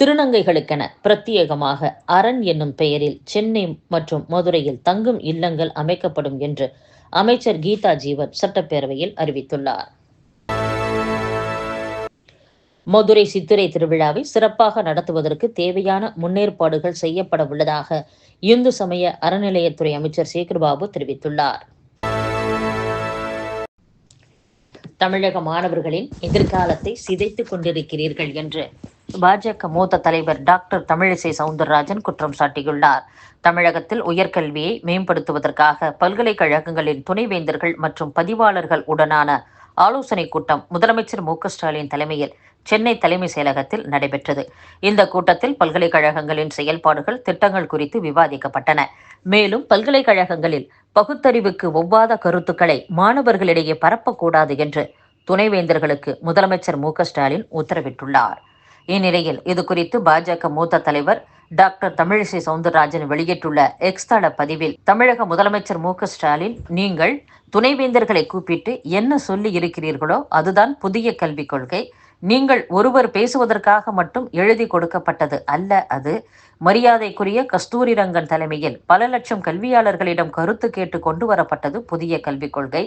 திருநங்கைகளுக்கென பிரத்யேகமாக அரண் என்னும் பெயரில் சென்னை மற்றும் மதுரையில் தங்கும் இல்லங்கள் அமைக்கப்படும் என்று அமைச்சர் கீதா ஜீவன் சட்டப்பேரவையில் அறிவித்துள்ளார். மதுரை சித்திரை திருவிழாவை சிறப்பாக நடத்துவதற்கு தேவையான முன்னேற்பாடுகள் செய்யப்பட உள்ளதாக இந்து சமய அறநிலையத்துறை அமைச்சர் சேகர்பாபு தெரிவித்துள்ளார். தமிழக மாணவர்களின் எதிர்காலத்தை சிதைத்துக் கொண்டிருக்கிறீர்கள் என்று பாஜக மூத்த தலைவர் டாக்டர் தமிழிசை சவுந்தரராஜன் குற்றம் சாட்டியுள்ளார். தமிழகத்தில் உயர்கல்வியை மேம்படுத்துவதற்காக பல்கலைக்கழகங்களின் துணைவேந்தர்கள் மற்றும் பதிவாளர்கள் உடனான ஆலோசனைக் கூட்டம் முதலமைச்சர் மு ஸ்டாலின் தலைமையில் சென்னை தலைமை செயலகத்தில் நடைபெற்றது. இந்த கூட்டத்தில் பல்கலைக்கழகங்களின் செயல்பாடுகள் திட்டங்கள் குறித்து விவாதிக்கப்பட்டன. மேலும் பல்கலைக்கழகங்களில் பகுத்தறிவுக்கு ஒவ்வாத கருத்துக்களை மாணவர்களிடையே பரப்பக்கூடாது என்று துணைவேந்தர்களுக்கு முதலமைச்சர் மு ஸ்டாலின் உத்தரவிட்டுள்ளார். இந்நிலையில் இது குறித்து பாஜக மூத்த தலைவர் டாக்டர் தமிழிசை சவுந்தரராஜன் வெளியிட்டுள்ள எக்ஸ் தள பதிவில் தமிழக முதலமைச்சர் மு ஸ்டாலின் நீங்கள் துணைவேந்தர்களை கூப்பிட்டு என்ன சொல்லி இருக்கிறீர்களோ அதுதான் புதிய கல்விக் கொள்கை. நீங்கள் ஒருவர் பேசுவதற்காக மட்டும் எழுதி கொடுக்கப்பட்டது அல்ல அது. மரியாதைக்குரிய கஸ்தூரி ரங்கன் தலைமையில் பல லட்சம் கல்வியாளர்களிடம் கருத்து கேட்டு கொண்டு வரப்பட்டது புதிய கல்விக் கொள்கை.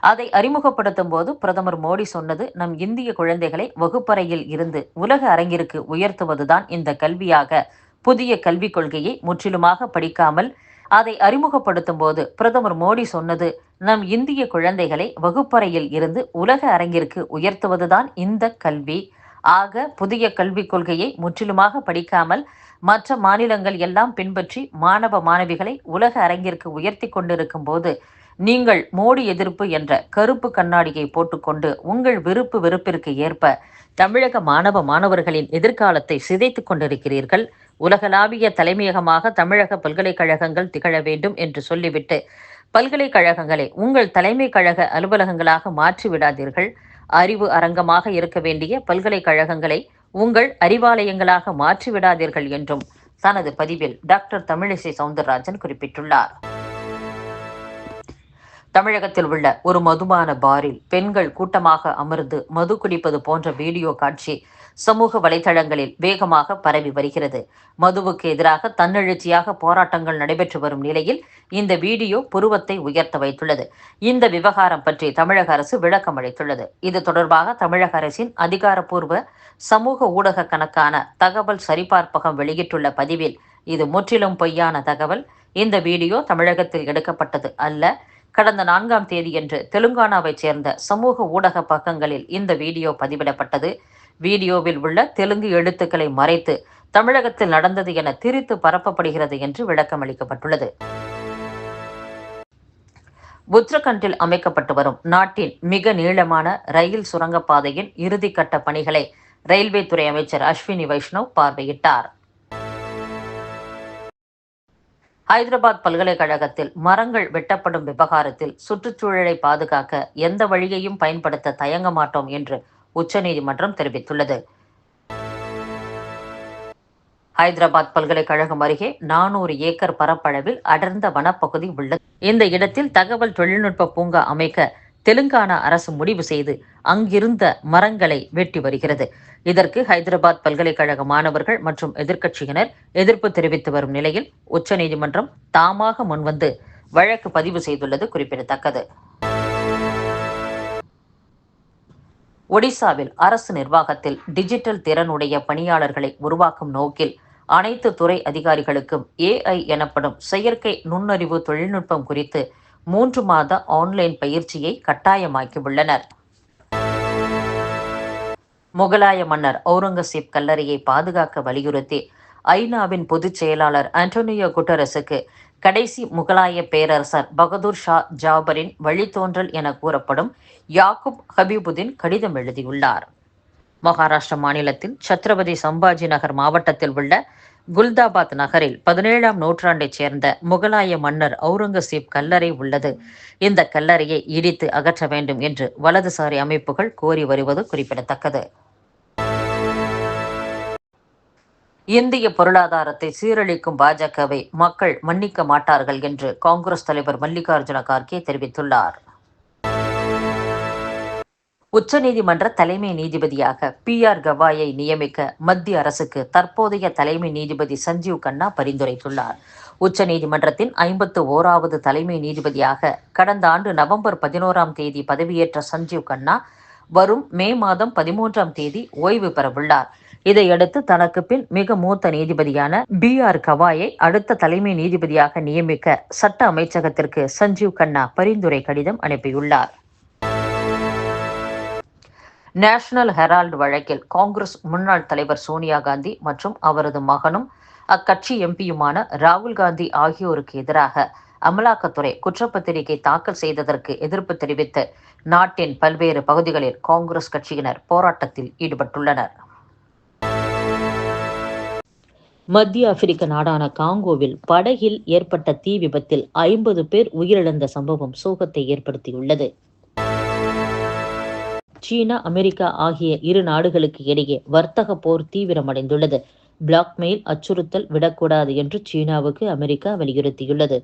அதை அறிமுகப்படுத்தும் போது பிரதமர் மோடி சொன்னது நம் இந்திய குழந்தைகளை வகுப்பறையில் இருந்து உலக அரங்கிற்கு உயர்த்துவதுதான் இந்த கல்வியாக. புதிய கல்விக் கொள்கையை முற்றிலுமாக படிக்காமல் அதை அறிமுகப்படுத்தும் போது பிரதமர் மோடி சொன்னது நம் இந்திய குழந்தைகளை வகுப்பறையில் இருந்து உலக அரங்கிற்கு உயர்த்துவதுதான் இந்த கல்வி. ஆக புதிய கல்விக் கொள்கையை முற்றிலுமாக படிக்காமல் மற்ற மாநிலங்கள் எல்லாம் பின்பற்றி மாணவ மாணவிகளை உலக அரங்கிற்கு உயர்த்தி கொண்டிருக்கும் போது நீங்கள் மோடி எதிர்ப்பு என்ற கருப்பு கண்ணாடியை போட்டுக்கொண்டு உங்கள் விருப்பு வெறுப்பிற்கு ஏற்ப தமிழக மாணவ மாணவர்களின் எதிர்காலத்தை சிதைத்துக் கொண்டிருக்கிறீர்கள். உலகளாவிய தலைமையகமாக தமிழக பல்கலைக்கழகங்கள் திகழ வேண்டும் என்று சொல்லிவிட்டு பல்கலைக்கழகங்களை உங்கள் தலைமை கழக அலுவலகங்களாக மாற்றிவிடாதீர்கள் அறிவு அரங்கமாக இருக்க வேண்டிய பல்கலைக்கழகங்களை உங்கள் அறிவாலயங்களாக மாற்றிவிடாதீர்கள் என்றும் தனது பதிவில் டாக்டர் தமிழிசை சவுந்தரராஜன் குறிப்பிட்டுள்ளார். தமிழகத்தில் உள்ள ஒரு மதுபான பாரில் பெண்கள் கூட்டமாக அமர்ந்து மது குடிப்பது போன்ற வீடியோ காட்சி சமூக வலைதளங்களில் வேகமாக பரவி வருகிறது. மதுவுக்கு எதிராக தன்னெழுச்சியாக போராட்டங்கள் நடைபெற்று வரும் நிலையில் இந்த வீடியோ புருவத்தை உயர்த்த வைத்துள்ளது. இந்த விவகாரம் பற்றி தமிழக அரசு விளக்கம் அளித்துள்ளது. இது தொடர்பாக தமிழக அரசின் அதிகாரப்பூர்வ சமூக ஊடக கணக்கான தகவல் சரிபார்ப்பகம் வெளியிட்டுள்ள பதிவில் இது முற்றிலும் பொய்யான தகவல். இந்த வீடியோ தமிழகத்தில் எடுக்கப்பட்டது அல்ல. கடந்த நான்காம் தேதியன்று தெலுங்கானாவைச் சேர்ந்த சமூக ஊடக பக்கங்களில் இந்த வீடியோ பதிவிடப்பட்டது. வீடியோவில் உள்ள தெலுங்கு எழுத்துக்களை மறைத்து தமிழகத்தில் நடந்தது என திரித்து பரப்பப்படுகிறது என்று விளக்கம் அளிக்கப்பட்டுள்ளது உத்தரகண்டில் அமைக்கப்பட்டு வரும் நாட்டின் மிக நீளமான ரயில் சுரங்கப்பாதையின் இறுதிக்கட்ட பணிகளை ரயில்வே துறை அமைச்சர் அஸ்வினி வைஷ்ணவ் பார்வையிட்டார். ஹைதராபாத் பல்கலைக்கழகத்தில் மரங்கள் வெட்டப்படும் விவகாரத்தில் சுற்றுச்சூழலை பாதுகாக்க எந்த வழியையும் பயன்படுத்த தயங்க மாட்டோம் என்று உச்சநீதிமன்றம் தெரிவித்துள்ளது. ஹைதராபாத் பல்கலைக்கழகம் அருகே நானூறு ஏக்கர் பரப்பளவில் அடர்ந்த வனப்பகுதி உள்ளது. இந்த இடத்தில் தகவல் தொழில்நுட்ப பூங்கா அமைக்க தெலுங்கானா அரசு முடிவு செய்து அங்கிருந்த மரங்களை வெட்டி வருகிறது. இதற்கு ஹைதராபாத் பல்கலைக்கழக மாணவர்கள் மற்றும் எதிர்க்கட்சியினர் எதிர்ப்பு தெரிவித்து வரும் நிலையில் உச்சநீதிமன்றம் தாமாக முன்வந்து வழக்கு பதிவு செய்துள்ளது குறிப்பிடத்தக்கது. ஒடிசாவில் அரசு நிர்வாகத்தில் டிஜிட்டல் திறனுடைய பணியாளர்களை உருவாக்கும் நோக்கில் அனைத்து துறை அதிகாரிகளுக்கும் ஏஐ எனப்படும் செயற்கை நுண்ணறிவு தொழில்நுட்பம் குறித்து மூன்று மாத ஆன்லைன் பயிற்சியை கட்டாயமாக்கியுள்ளனர். முகலாய மன்னர் அவுரங்கசீப் கல்லறையை பாதுகாக்க வலியுறுத்தி ஐநாவின் பொதுச் செயலாளர் ஆண்டோனியோ குட்டரசுக்கு கடைசி முகலாய பேரரசர் பகதூர் ஷா ஜாபரின் வழித்தோன்றல் என கூறப்படும் யாக்குப் ஹபீபுதீன் கடிதம் எழுதியுள்ளார். மகாராஷ்டிர மாநிலத்தில் சத்ரபதி சம்பாஜி நகர் மாவட்டத்தில் உள்ள குல்தாபாத் நகரில் பதினேழாம் நூற்றாண்டைச் சேர்ந்த முகலாய மன்னர் அவுரங்கசீப் கல்லறை உள்ளது. இந்த கல்லறையை இடித்து அகற்ற வேண்டும் என்று வலதுசாரி அமைப்புகள் கோரி வருவது குறிப்பிடத்தக்கது. இந்திய பொருளாதாரத்தை சீரழிக்கும் பாஜகவை மக்கள் மன்னிக்க மாட்டார்கள் என்று காங்கிரஸ் தலைவர் மல்லிகார்ஜுன கார்கே தெரிவித்துள்ளார். உச்சநீதிமன்ற தலைமை நீதிபதியாக பி ஆர் கவாயை நியமிக்க மத்திய அரசுக்கு தற்போதைய தலைமை நீதிபதி சஞ்சீவ் கண்ணா பரிந்துரைத்துள்ளார். உச்சநீதிமன்றத்தின் ஐம்பத்து ஓராவது தலைமை நீதிபதியாக கடந்த ஆண்டு நவம்பர் பதினோராம் தேதி பதவியேற்ற சஞ்சீவ் கண்ணா வரும் மே மாதம் பதிமூன்றாம் தேதி ஓய்வு பெறவுள்ளார். இதையடுத்து தனக்கு பின் மிக மூத்த நீதிபதியான பி ஆர் கவாயை அடுத்த தலைமை நீதிபதியாக நியமிக்க சட்ட அமைச்சகத்திற்கு சஞ்சீவ் கண்ணா பரிந்துரை கடிதம் அனுப்பியுள்ளார். நேஷனல் ஹெரால்டு வழக்கில் காங்கிரஸ் முன்னாள் தலைவர் சோனியா காந்தி மற்றும் அவரது மகனும் அக்கட்சி எம்பியுமான ராகுல் காந்தி ஆகியோருக்கு எதிராக அமலாக்கத்துறை குற்றப்பத்திரிகை தாக்கல் செய்ததற்கு எதிர்ப்பு தெரிவித்து நாட்டின் பல்வேறு பகுதிகளில் காங்கிரஸ் கட்சியினர் போராட்டத்தில் ஈடுபட்டுள்ளனர். மத்திய ஆப்பிரிக்க நாடான காங்கோவில் படகில் ஏற்பட்ட தீ விபத்தில் ஐம்பது பேர் உயிரிழந்த சம்பவம் சோகத்தை ஏற்படுத்தியுள்ளது. சீனா அமெரிக்கா ஆகிய இரு நாடுகளுக்கு இடையே வர்த்தக போர் தீவிரமடைந்துள்ளது. பிளாக்மெயில் அச்சுறுத்தல் விடக்கூடாது என்று சீனாவுக்கு அமெரிக்கா வலியுறுத்தியுள்ளது.